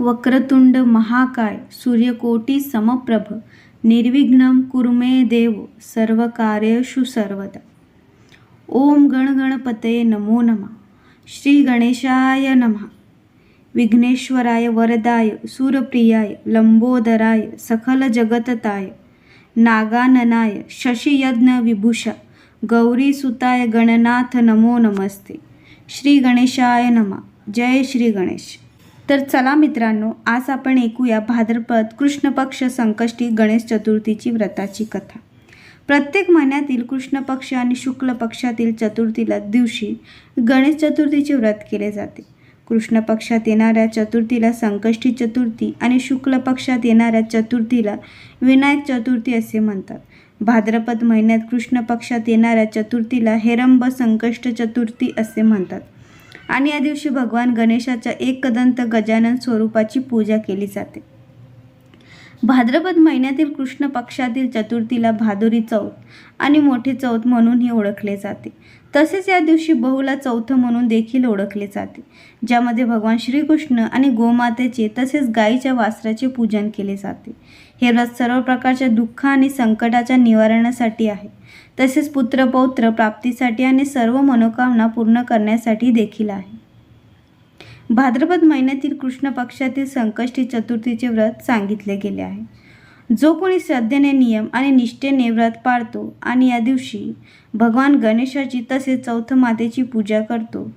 वक्रतुंड महाकाय सूर्यकोटी समप्रभ निर्विघ्नं कुर्मे देव सर्वकार्येषु सर्वदा. ओम गणगणपते नमो नमः. श्री गणेशाय नमः. विघ्नेश्वराय वरदाय सूरप्रियाय लंबोदराय सकलजगतताय नागाननाय शशियज्ञविभूषा गौरीसुताय गणनाथ नमो नमस्ते. श्री गणेशाय नमः. जय श्री गणेश. तर चला मित्रांनो आज आपण ऐकूया भाद्रपद कृष्ण पक्ष संकष्टी गणेश चतुर्थीची व्रताची कथा. प्रत्येक महिन्यातील कृष्ण पक्ष आणि शुक्ल पक्षातील चतुर्थीला दिवशी गणेश चतुर्थीचे व्रत केले जाते. कृष्ण पक्षात येणाऱ्या चतुर्थीला संकष्टी चतुर्थी आणि शुक्ल पक्षात येणाऱ्या चतुर्थीला विनायक चतुर्थी असे म्हणतात. भाद्रपद महिन्यात कृष्ण पक्षात येणाऱ्या चतुर्थीला हेरंब संकष्ट चतुर्थी असे म्हणतात. आणि या दिवशी भगवान गणेशाच्या एकदंत गजानन स्वरूपाची पूजा केली जाते. भाद्रपद महिन्यातील कृष्ण पक्षातील चतुर्थीला भादुरी चौथ आणि मोठे चौथ म्हणूनही ओळखले जाते. तसेच या दिवशी बहुला चौथ म्हणून देखील ओळखले जाते ज्यामध्ये भगवान श्रीकृष्ण आणि गोमातेचे तसेच गायीच्या वासराचे पूजन केले जाते. हे व्रत सर्व प्रकारच्या दुःख आणि संकटाच्या निवारणासाठी आहे. तसेच पुत्रपौत्र प्राप्तीसाठी आणि सर्व मनोकामना पूर्ण करण्यासाठी देखील आहे. भाद्रपद महिन्यातील कृष्ण पक्षातील संकष्टी चतुर्थीचे व्रत सांगितले गेले आहे. जो कोणी श्रद्धेने नियम आणि निष्ठेने व्रत पाळतो आणि या दिवशी भगवान गणेशाची तसेच चौथ मातेची पूजा करतो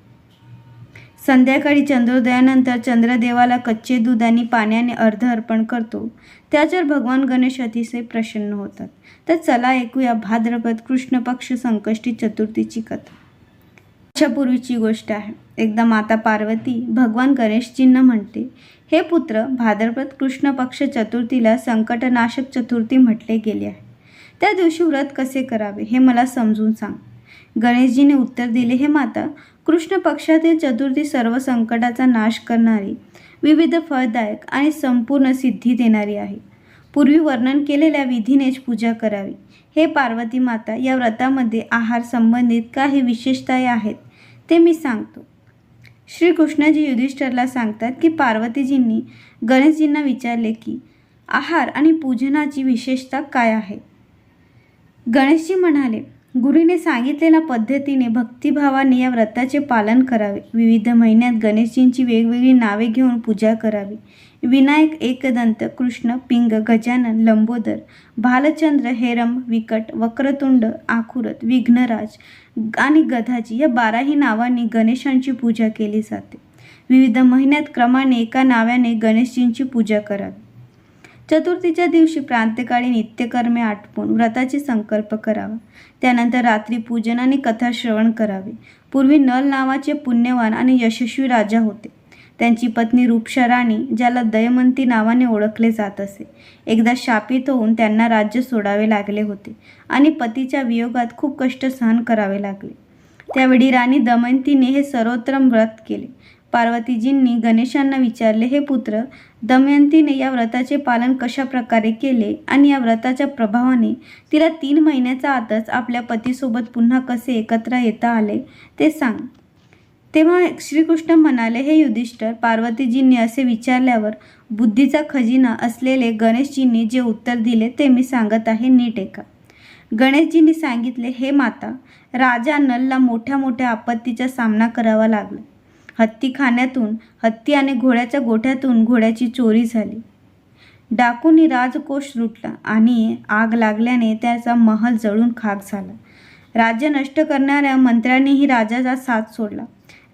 संध्याकाळी चंद्रोदयानंतर चंद्रदेवाला कच्चे दूध आणि पाण्याने अर्ध अर्पण करतो. त्याच्यावर भगवान गणेश अतिशय प्रसन्न होतात. तर चला ऐकूया भाद्रपद कृष्ण पक्ष संकष्टी चतुर्थीची कथा. पूर्वीची गोष्ट आहे. एकदा माता पार्वती भगवान गणेशजींना म्हणते हे पुत्र भाद्रपद कृष्ण पक्ष चतुर्थीला संकटनाशक चतुर्थी म्हटले गेले आहे. त्या दिवशी व्रत कसे करावे हे मला समजून सांग. गणेशजीने उत्तर दिले हे माता कृष्ण पक्षातील चतुर्थी सर्व संकटाचा नाश करणारी विविध फळदायक आणि संपूर्ण सिद्धी देणारी आहे. पूर्वी वर्णन केलेल्या विधीनेच पूजा करावी. हे पार्वती माता या व्रतामध्ये आहार संबंधित काही विशेषता आहेत ते मी सांगतो. श्रीकृष्णजी युधिष्ठरला सांगतात की पार्वतीजींनी गणेशजींना विचारले की आहार आणि पूजनाची विशेषता काय आहे? गणेशजी म्हणाले गुरुने सांगितलेल्या पद्धतीने भक्तिभावाने या व्रताचे पालन करावे. विविध महिन्यात गणेशजींची वेगवेगळी नावे घेऊन पूजा करावी. विनायक एकदंत कृष्ण पिंग गजानन लंबोदर भालचंद्र हेरम विकट वक्रतुंड आखुरत विघ्नराज आणि गधाजी या बाराही नावांनी गणेशांची पूजा केली जाते. विविध महिन्यात क्रमाने एका नाव्याने गणेशजींची पूजा करावी. चतुर्थीच्या दिवशी प्रांतकाळी नित्यकर्मे आटपून व्रताची संकल्प करावा. त्यानंतर रात्री पूजन आणि कथा श्रवण करावे. पूर्वी नल नावाचे पुण्यवान आणि यशस्वी राजा होते. त्यांची पत्नी रूपशा राणी ज्याला दयमंती नावाने ओळखले जात असे. एकदा शापित होऊन त्यांना राज्य सोडावे लागले होते आणि पतीच्या वियोगात खूप कष्ट सहन करावे लागले. त्यावेळी राणी दमयंतीने हे सर्वोत्तम व्रत केले. पार्वतीजींनी गणेशांना विचारले हे पुत्र दमयंतीने या व्रताचे पालन कशा प्रकारे केले आणि या व्रताच्या प्रभावाने तिला तीन महिन्याचा आतच आपल्या पतीसोबत पुन्हा कसे एकत्र येता आले ते सांग. तेव्हा श्रीकृष्ण म्हणाले हे युधिष्ठर पार्वतीजींनी असे विचारल्यावर बुद्धीचा खजिना असलेले गणेशजींनी जे उत्तर दिले ते मी सांगत आहे नीट ऐका. गणेशजींनी सांगितले हे माता राजा नलला मोठ्या मोठ्या आपत्तीचा सामना करावा लागला. हत्ती खाण्यातून हत्ती आणि घोड्याच्या गोठ्यातून घोड्याची चोरी झाली. डाकूनी राजकोष लुटला आणि आग लागल्याने त्याचा महल जळून खाक झाला. राज्य नष्ट करणाऱ्या मंत्र्यांनीही राजाचा साथ सोडला.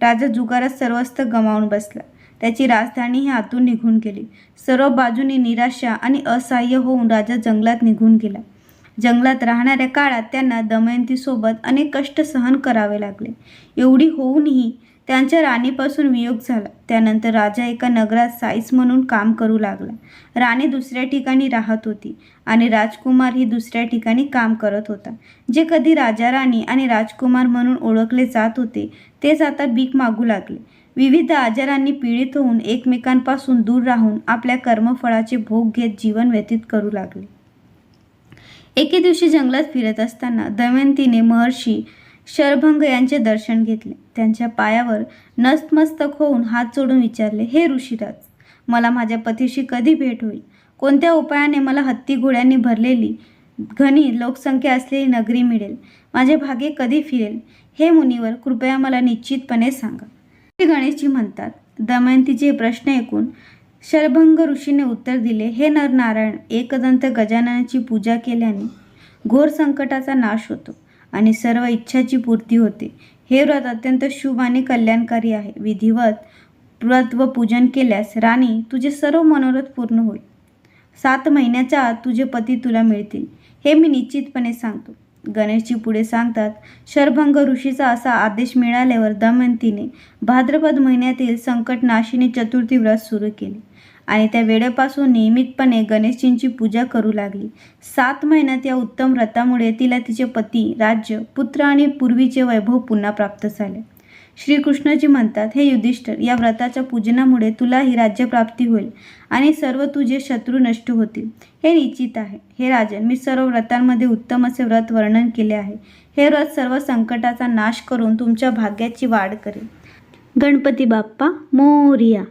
राजा जुगारात सर्वस्थ गमावून बसला. त्याची राजधानी ही आतून निघून गेली. सर्व बाजूनी निराशा आणि असहाय्य होऊन राजा जंगलात निघून गेला. जंगलात राहणाऱ्या काळात त्यांना दमयंतीसोबत अनेक कष्ट सहन करावे लागले. एवढी होऊनही त्यांच्या राणीपासून वियोग झाला. त्यानंतर राजा एका नगरात साईस म्हणून काम करू लागला. राणी दुसऱ्या ठिकाणी राहत होती आणि राजकुमार ही दुसऱ्या ठिकाणी काम करत होता. जे कधी राजा राणी आणि राजकुमार म्हणून ओळखले जात होते तेच आता भीक मागू लागले. विविध आजारांनी पीडित होऊन एकमेकांपासून दूर राहून आपल्या कर्मफळाचे भोग घेत जीवन व्यतीत करू लागले. एके दिवशी जंगलात फिरत असताना दमयंतीने महर्षी शरभंग यांचे दर्शन घेतले. त्यांच्या पायावर नस्तमस्तक होऊन हात जोडून विचारले हे ऋषीराज मला माझ्या पतीशी कधी भेट होईल? कोणत्या उपायाने मला हत्ती घोड्यांनी भरलेली घनी लोकसंख्या असलेली नगरी मिळेल? माझे भाग्य कधी फिरेल हे मुनीवर कृपया मला निश्चितपणे सांगा श्री गणेशजी म्हणतात. दमयंतीचे प्रश्न ऐकून शरभंग ऋषीने उत्तर दिले हे नरनारायण एकदंत गजाननाची पूजा केल्याने घोर संकटाचा नाश होतो. आणि सर्व इच्छाची पूर्ती होते. हे व्रत अत्यंत शुभ आणि कल्याणकारी आहे. विधिवत व्रत व पूजन केल्यास राणी तुझे सर्व मनोरथ पूर्ण होईल. सात महिन्याच्या आत तुझे पती तुला मिळतील. हे मी निश्चितपणे सांगतो. गणेशजी पुढे सांगतात शरभंग ऋषीचा असा आदेश मिळाल्यावर दमयंतीने भाद्रपद महिन्यातील संकटनाशिनी चतुर्थी व्रत सुरू केले. आणि त्या वेळेपासून नियमितपणे गणेशजींची पूजा करू लागली. सात महिन्यात या उत्तम व्रतामुळे तिला तिचे पती राज्य पुत्र आणि पूर्वीचे वैभव पुन्हा प्राप्त झाले. श्रीकृष्णजी म्हणतात हे युधिष्ठर या व्रताच्या पूजनामुळे तुलाही राज्यप्राप्ती होईल आणि सर्व तुझे शत्रू नष्ट होतील. हे निश्चित आहे. हे राजन मी सर्व व्रतांमध्ये उत्तम असे व्रत वर्णन केले आहे. हे व्रत सर्व संकटाचा नाश करून तुमच्या भाग्याची वाढ करेल. गणपती बाप्पा मोरिया.